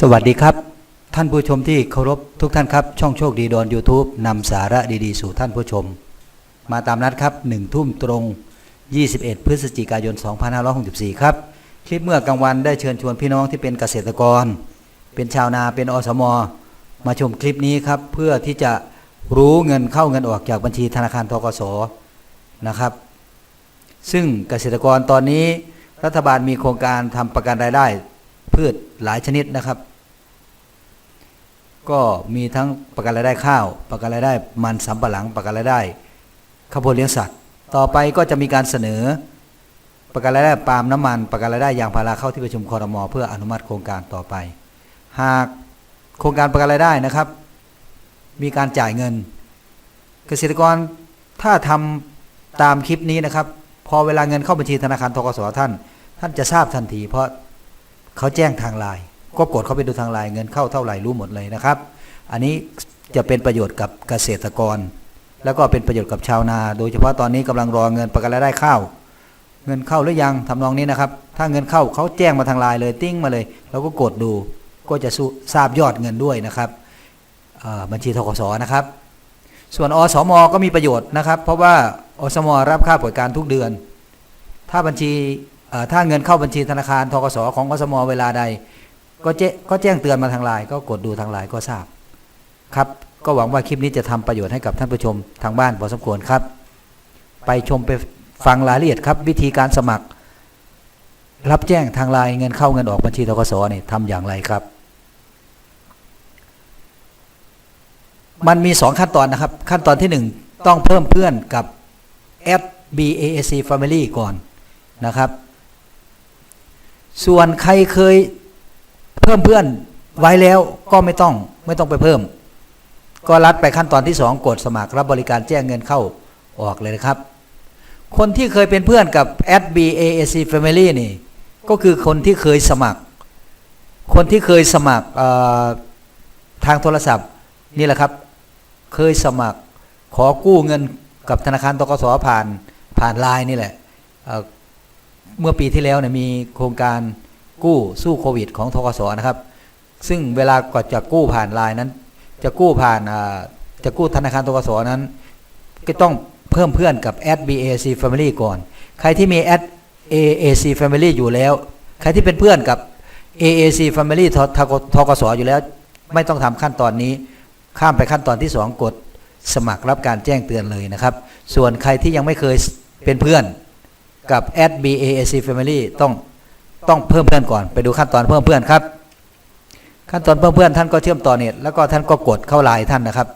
สวัสดีครับ ท่านผู้ชมที่เคารพทุกท่านครับ ช่องโชคดีดอน YouTube นำสาระดีๆ สู่ท่านผู้ชม มาตามนัดครับ1ทุ่มตรง 21 พฤศจิกายน 2564 ครับ คลิปเมื่อกลางวันได้เชิญชวนพี่น้องที่เป็นเกษตรกร เป็นชาวนาเป็นอสม มาชมคลิปนี้ครับ เพื่อที่จะรู้เงินเข้าเงินออกจากบัญชีธนาคารทกสนะครับ ซึ่งเกษตรกรตอนนี้รัฐบาลมีโครงการทำประกันรายได้ พืชหลายชนิดนะครับ ก็มีทั้งประกันรายได้ข้าว ประกันรายได้มันสำปะหลัง ประกันรายได้ข้าวโพดเลี้ยงสัตว์ ต่อไปก็จะมีการเสนอ ประกันรายได้ปาล์มน้ำมัน ประกันรายได้ยางพาราเข้าที่ประชุมคอรมอเพื่ออนุมัติโครงการต่อไป หากโครงการประกันรายได้นะครับ มีการจ่ายเงิน เกษตรกรถ้าทำตามคลิปนี้นะครับ พอเวลาเงินเข้าบัญชีธนาคารทกสท่าน ท่านจะทราบทันทีเพราะ เขาแจ้งทางไลน์ก็กดเข้าไปดูทางไลน์เงินเข้าเท่าไหร่รู้หมดเลยนะครับ อันนี้จะเป็นประโยชน์กับเกษตรกร แล้วก็เป็นประโยชน์กับชาวนา โดยเฉพาะตอนนี้กำลังรอเงินประกันรายได้ข้าวเงินเข้าหรือยังทำนองนี้นะครับ ถ้าเงินเข้าเขาแจ้งมาทางไลน์เลยติ้งมาเลยเราก็กดดูก็จะทราบยอดเงินด้วยนะครับบัญชีทกสนะครับ ส่วนอสมก็มีประโยชน์นะครับ เพราะว่าอสมรับค่าป่วยการทุกเดือน ถ้าบัญชี ถ้าเงินเข้าบัญชีธนาคารทกสของอสมเวลาใด ก็แจ้ก็แจ้งเตือนมาทางไลน์ก็กดดูทางไลน์ก็ทราบ ครับก็หวังว่าคลิปนี้จะทำประโยชน์ให้กับท่านผู้ชมทางบ้านพอสมควรครับ ไปชมไปฟังรายละเอียดครับ วิธีการสมัคร รับแจ้งทางไลน์เงินเข้าเงินออกบัญชีทกสนี่ทำอย่างไรครับ มันมี 2 ขั้นตอนนะครับ ขั้นตอนที่ 1 ต้องเพิ่มเพื่อนกับ at BAC Family ก่อนนะครับ ส่วนใครเคยเพิ่มเพื่อนไว้แล้วก็ไม่ต้องไม่ต้องไปเพิ่ม ก็รัดไปขั้นตอนที่2กดสมัครรับบริการแจ้งเงินเข้าออกเลยนะครับ คนที่เคยเป็นเพื่อนกับ at BAC Family นี่ ก็คือคนที่เคยสมัคร คนที่เคยสมัครทางโทรศัพท์นี่แหละครับ เคยสมัครขอกู้เงินกับธนาคารตกสผ่านผ่านไลน์นี่แหละ เมื่อปีที่แล้วเนี่ยมีโครงการกู้สู้โควิดของทกสนะครับ ซึ่งเวลาก่อนจะกู้ผ่านไลน์นั้น จะกู้ผ่านจะกู้ธนาคารตกสนั้น ก็ต้องเพิ่มเพื่อนกับ @BAC Family ก่อน ใครที่มี @AAC Family อยู่แล้ว ใครที่เป็นเพื่อนกับ AAC Family ทททกสอยู่แล้ว ไม่ต้องทำขั้นตอนนี้ ข้ามไปขั้นตอนที่ 2 กดสมัครรับการแจ้งเตือนเลยนะครับ ส่วนใครที่ยังไม่เคยเป็นเพื่อน กับ a d b a c Family ต้องต้องเพิ่มเพื่อนก่อน ไปดูขั้นตอนเพิ่มเพื่อนครับ ขั้นตอนเพิ่มเพื่อนท่านก็เชื่อมต่อเน็ตแล้วก็ท่านก็กดเข้าไลน์ท่านนะครับ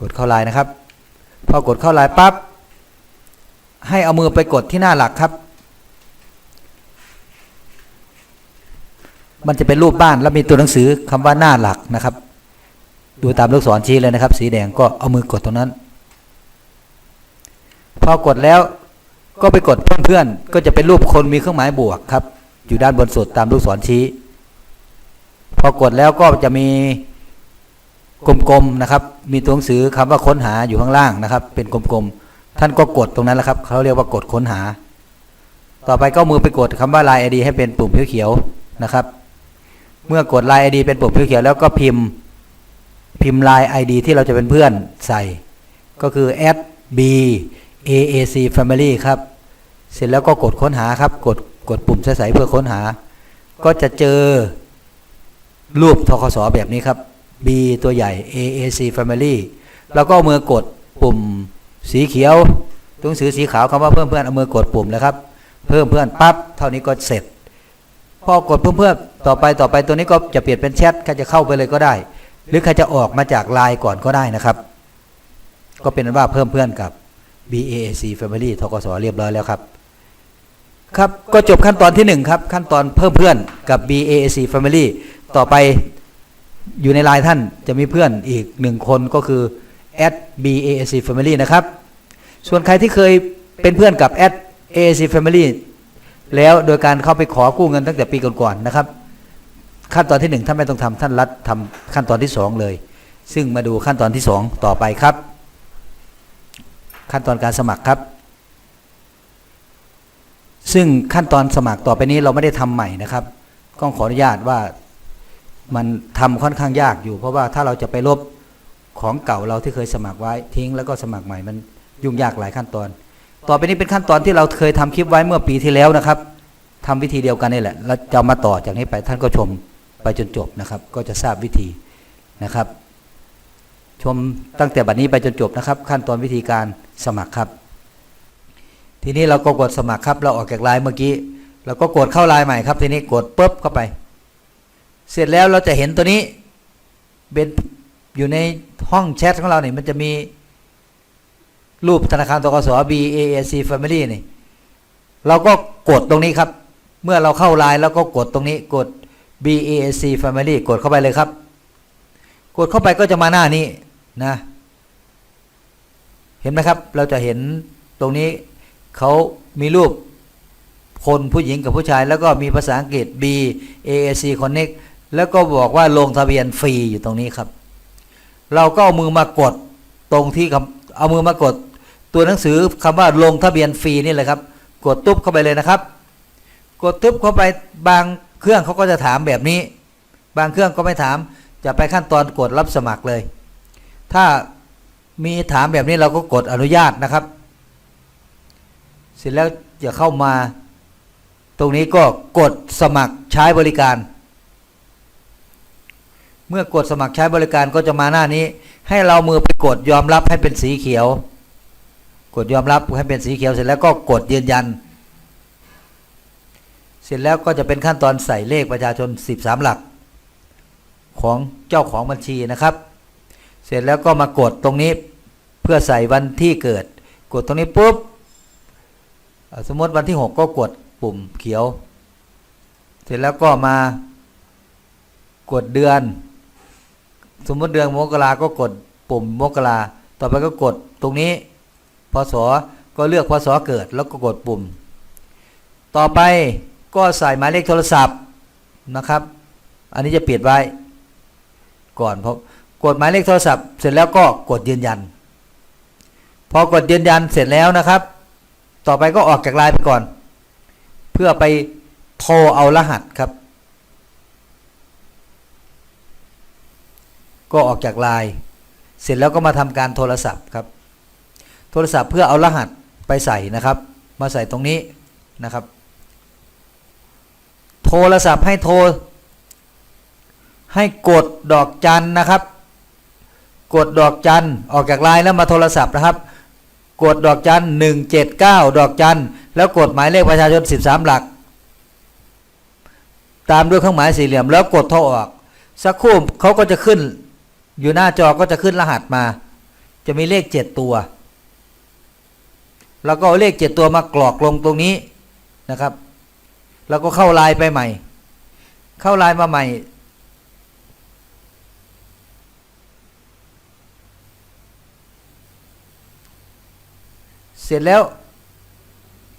กดเข้าไลน์นะครับ พอกดเข้าไลน์ปั๊บให้เอามือไปกดที่หน้าหลักครับ มันจะเป็นรูปบ้านแล้วมีตัวหนังสือคำว่าหน้าหลักนะครับ ดูตามลูกศรชี้เลยนะครับ สีแดงก็เอามือกดตรงนั้น พอกดแล้ว ก็ไปกดเพื่อนเพื่อนๆก็จะเป็นรูปคนมีเครื่องหมายบวกครับ อยู่ด้านบนสุดตามลูกศรชี้ พอกดแล้วก็จะมีกลมๆนะครับ มีตัวหนังสือคำว่าค้นหาอยู่ข้างล่างนะครับ เป็นกลมๆ ท่านก็กดตรงนั้นแหละครับ เขาเรียกว่ากดค้นหา ต่อไปก็มือไปกดคำว่า Line ID ให้เป็นปุ่มเขียวๆนะครับ เมื่อกด Line ID เป็นปุ่มเขียวๆแล้วก็พิมพ์พิมพ์ Line ID ที่เราจะเป็นเพื่อนใส่ ก็คือ at b aac family ครับ เสร็จแล้วก็กดค้นหาครับ กดกดปุ่มใสๆเพื่อค้นหา ก็จะเจอรูปทคสแบบนี้ครับ B ตัวใหญ่ AAC Family แล้วก็เอามือกดปุ่มสีเขียวตัวหนังสือสีขาวคำว่าเพิ่มเพื่อนเอามือกดปุ่มเลยครับ เพิ่มเพื่อนปั๊บเท่านี้ก็เสร็จ พอกดเพิ่มเพื่อนต่อไปต่อไปตัวนี้ก็จะเปลี่ยนเป็นแชทใครจะเข้าไปเลยก็ได้ หรือใครจะออกมาจากไลน์ก่อนก็ได้นะครับ ก็เป็นอันว่าเพิ่มเพื่อนกับ BAC Family ทกสเรียบร้อยแล้วครับ ครับ ก็จบขั้นตอนที่ 1 ครับ ขั้นตอนเพิ่มเพื่อนกับ BAC Family ต่อไปอยู่ในไลน์ท่านจะมีเพื่อนอีกหนึ่งคนก็คือ @BAC Family นะครับ ส่วนใครที่เคยเป็นเพื่อนกับ @AAC Family แล้วโดยการเข้าไปขอกู้เงินตั้งแต่ปีก่อนๆนะครับ ขั้นตอนที่หนึ่งท่านไม่ต้องทำท่านรัดทำขั้นตอนที่สองเลย ซึ่งมาดูขั้นตอนที่สองต่อไปครับ ขั้นตอนการสมัครครับ ซึ่งขั้นตอนสมัครต่อไปนี้เราไม่ได้ทำใหม่นะครับก็ขออนุญาตว่ามันทำค่อนข้างยากอยู่ เพราะว่าถ้าเราจะไปลบของเก่าเราที่เคยสมัครไว้ทิ้ง แล้วก็สมัครใหม่มันยุ่งยากหลายขั้นตอน ต่อไปนี้เป็นขั้นตอนที่เราเคยทำคลิปไว้เมื่อปีที่แล้วนะครับทำวิธีเดียวกันนี่แหละเราจะมาต่อจากนี้ไปท่านก็ชมไปจนจบนะครับ ก็จะทราบวิธีนะครับ ชมตั้งแต่บัดนี้ไปจนจบนะครับ ขั้นตอนวิธีการสมัครครับ ทีนี้เราก็กดสมัครครับ เราออกจากไลน์เมื่อกี้เราก็กดเข้าไลน์ใหม่ครับ ทีนี้กดปุ๊บเข้าไป เสร็จแล้วเราจะเห็นตัวนี้เป็นอยู่ในห้องแชทของเราเนี่ยมันจะมีรูปธนาคารตกส BAC Family นี่เราก็กดตรงนี้ครับ เมื่อเราเข้าไลน์แล้วก็กดตรงนี้กด BAC Family กดเข้าไปเลยครับ กดเข้าไปก็จะมาหน้านี้นะ เห็นไหมครับ เราจะเห็นตรงนี้ เขามีรูปคนผู้หญิงกับผู้ชาย แล้วก็มีภาษาอังกฤษ B A C Connect แล้วก็บอกว่าลงทะเบียนฟรีอยู่ตรงนี้ครับ เราก็เอามือมากดตรงที่คำเอามือมากด ตัวหนังสือคำว่าลงทะเบียนฟรีนี่แหละครับ กดตุ๊บเข้าไปเลยนะครับ กดตุ๊บเข้าไปบางเครื่องเขาก็จะถามแบบนี้ บางเครื่องก็ไม่ถาม จะไปขั้นตอนกดรับสมัครเลย ถ้ามีถามแบบนี้เราก็กดอนุญาตนะครับ เสร็จแล้วจะเข้ามา ตรงนี้ก็กดสมัครใช้บริการ เมื่อกดสมัครใช้บริการก็จะมาหน้านี้ ให้เรามือไปกดยอมรับให้เป็นสีเขียว กดยอมรับให้เป็นสีเขียวเสร็จแล้วก็กดยืนยัน เสร็จแล้วก็จะเป็นขั้นตอนใส่เลขประชาชน 13 หลัก ของเจ้าของบัญชีนะครับ เสร็จแล้วก็มากดตรงนี้เพื่อใส่วันที่เกิด กดตรงนี้ปุ๊บ สมมติวันที่ 6 ก็กดปุ่มเขียว เสร็จแล้วก็มากดเดือน สมมติเดือนมกราก็กดปุ่มมกราต่อไปก็กดตรงนี้พศก็เลือกพศเกิดแล้วก็กดปุ่ม ต่อไปก็ใส่หมายเลขโทรศัพท์นะครับ อันนี้จะปิดไว้ ก่อนเพราะกดหมายเลขโทรศัพท์ เสร็จแล้วก็กดยืนยัน พอกดยืนยันเสร็จแล้วนะครับ ต่อไปก็ออกจากไลน์ไปก่อน เพื่อไปโทรเอารหัสครับ ก็ออกจากไลน์เสร็จแล้วก็มาทำการโทรศัพท์ครับ โทรศัพท์เพื่อเอารหัสไปใส่นะครับ มาใส่ตรงนี้นะครับ โทรศัพท์ให้โทร ให้กดดอกจันนะครับ กดดอกจันออกจากไลน์แล้วมาโทรศัพท์นะครับ กดดอกจันหนึ่งเจ็ดเก้าดอกจันแล้วกดหมายเลขประชาชนสิบสามหลัก ตามด้วยเครื่องหมายสี่เหลี่ยมแล้วกดโทรออก สักครู่เขาก็จะขึ้น อยู่หน้าจอก็จะขึ้นรหัสมา จะมีเลขเจ็ดตัว แล้วก็เอาเลขเจ็ดตัวมากรอกลงตรงนี้นะครับ แล้วก็เข้าลน์ไปใหม่ เข้าลน์มาใหม่ ร็จแล้ว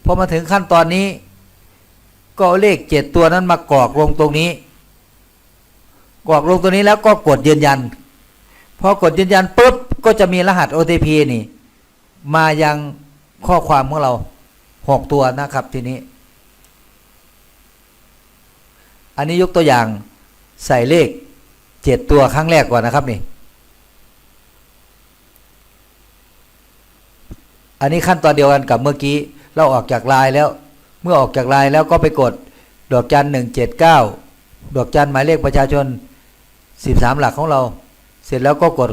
พอมาถึงขั้นตอนนี้ ก็เอาเลขเจ็ดตัวนั้นมากรอกลงตรงนี้กรอกลงตรงนี้แล้วก็กดยืนยันพอกดยืนยันปุ๊บก็จะมีรหัส OTP นี่ มายังข้อความของเราหกตัวนะครับทีนี้ อันนี้ยกตัวอย่างใส่เลขเจ็ดตัวครั้งแรกก่อนนะครับนี่ อันนี้ขั้นตอนเดียวกันกับเมื่อกี้ เราออกจากไลน์แล้ว เมื่อออกจากไลน์แล้วก็ไปกดดอกจันหนึ่งเจ็ดเก้าดอกจันหมายเลขประชาชนสิบสามหลักของเรา เสร็จแล้วก็กด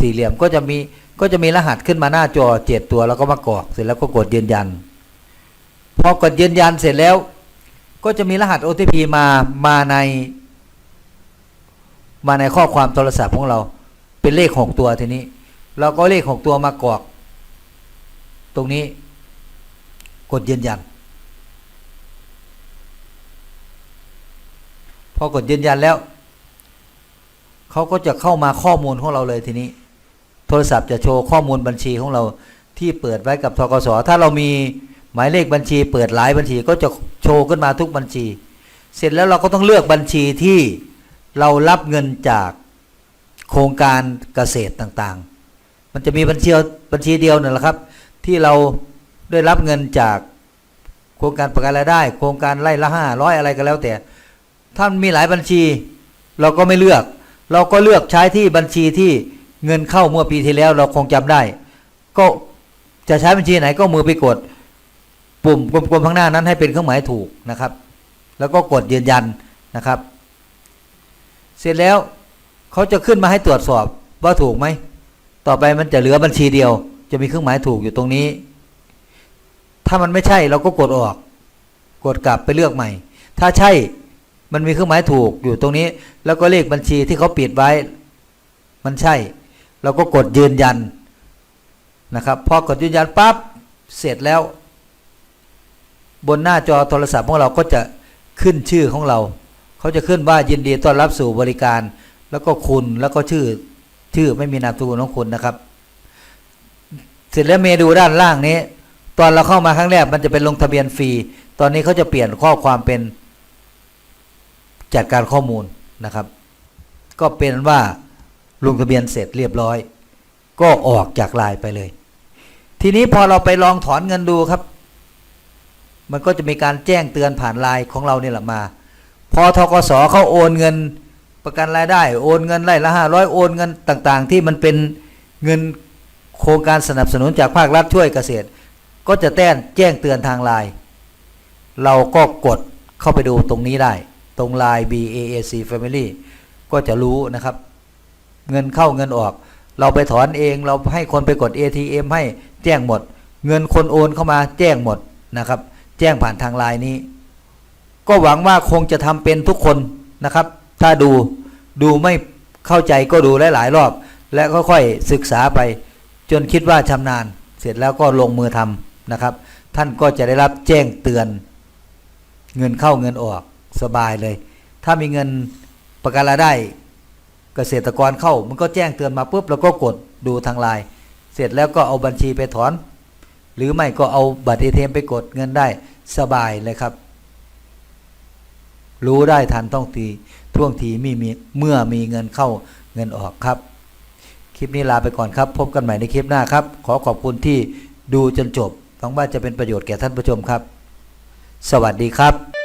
สี่เหลี่ยมก็จะมีก็จะมีรหัสขึ้นมาหน้าจอเจ็ดตัวแล้วก็มากรอกเสร็จแล้วก็กดยืนยัน พอกดยืนยันเสร็จแล้ว ก็จะมีรหัส OTP มามาใน มาในข้อความโทรศัพท์ของเรา เป็นเลขหกตัวทีนี้ เราก็เลขหกตัวมากรอก ตรงนี้ กดยืนยัน พอกดยืนยันแล้ว เขาก็จะเข้ามาข้อมูลของเราเลยทีนี้ โทรศัพท์จะโชว์ข้อมูลบัญชีของเราที่เปิดไว้กับทกสถ้าเรามีหมายเลขบัญชี เปิดหลายบัญชีก็จะโชว์ขึ้นมาทุกบัญชี เสร็จแล้วเราก็ต้องเลือกบัญชีที่เรารับเงินจากโครงการเกษตรต่างๆ มันจะมีบัญชีบัญชีเดียวนั่นแหละครับ ที่เราได้รับเงินจากโครงการประกันรายได้ โครงการไร่ละห้าร้อยอะไรก็แล้วแต่ถ้ามันมีหลายบัญชี เราก็ไม่เลือก เราก็เลือกใช้ที่บัญชีที่เงินเข้าเมื่อปีที่แล้วเราคงจำได้ ก็จะใช้บัญชีไหนก็มือไปกด ปุ่มกลมๆข้างหน้านั้นให้เป็นเครื่องหมายถูกนะครับ แล้วก็กดยืนยันนะครับ เสร็จแล้วเขาจะขึ้นมาให้ตรวจสอบว่าถูกไหม ต่อไปมันจะเหลือบัญชีเดียว จะมีเครื่องหมายถูกอยู่ตรงนี้ ถ้ามันไม่ใช่เราก็กดออก กดกลับไปเลือกใหม่ ถ้าใช่มันมีเครื่องหมายถูกอยู่ตรงนี้ แล้วก็เลขบัญชีที่เขาปิดไว้ มันใช่ เราก็กดยืนยันนะครับพอกดยืนยันปั๊บเสร็จแล้ว บนหน้าจอโทรศัพท์ของเราก็จะขึ้นชื่อของเรา เขาจะขึ้นว่ายินดีต้อนรับสู่บริการ แล้วก็คุณแล้วก็ชื่อชื่อไม่มีนามสกุลของคุณนะครับ สร็จแล้วเมนูด้านล่างนี้ ตอนเราเข้ามาครั้งแรกมันจะเป็นลงทะเบียนฟรี ตอนนี้เขาจะเปลี่ยนข้อความเป็น จัดการข้อมูลนะครับ ก็เป็นว่าลงทะเบียนเสร็จเรียบร้อย ก็ออกจากไลน์ไปเลย ทีนี้พอเราไปลองถอนเงินดูครับ มันก็จะมีการแจ้งเตือนผ่านไลน์ของเราเนี่ยแหละมา พอทกสเขาโอนเงินประกันรายได้ โอนเงินไร่ละห้าร้อยโอนเงินต่าง ๆ ที่มันเป็นเงิน โครงการสนับสนุนจากภาครัฐช่วยเกษตร ก็จะแต้นแจ้งเตือนทางไลน์เราก็กดเข้าไปดูตรงนี้ได้ ตรงไลน์ BAAC Family ก็จะรู้นะครับ เงินเข้าเงินออก เราไปถอนเองเราให้คนไปกด ATM ให้แจ้งหมด เงินคนโอนเข้ามาแจ้งหมดนะครับ แจ้งผ่านทางไลน์นี้ ก็หวังว่าคงจะทำเป็นทุกคนนะครับ ถ้าดูดูไม่เข้าใจก็ดูหลาย ๆ รอบ และค่อยๆศึกษาไป จนคิดว่าชำนาญ เสร็จแล้วก็ลงมือทำนะครับ ท่านก็จะได้รับแจ้งเตือน เงินเข้าเงินออกสบายเลย ถ้ามีเงินประกันรายได้เกษตรกรเข้า มันก็แจ้งเตือนมาปุ๊บแล้วก็กดดูทางไลน์เสร็จแล้วก็เอาบัญชีไปถอน หรือไม่ก็เอาบัตรเอทีเไปกดเงินได้สบายเลยครับ รู้ได้ทันต้องทีท่วงทีมีมีเมื่อมีเงินเข้าเงินออกครับ คลิปนี้ลาไปก่อนครับ พบกันใหม่ในคลิปหน้าครับ ขอขอบคุณที่ดูจนจบหวังว่าจะเป็นประโยชน์แก่ท่านผู้ชมครับ สวัสดีครับ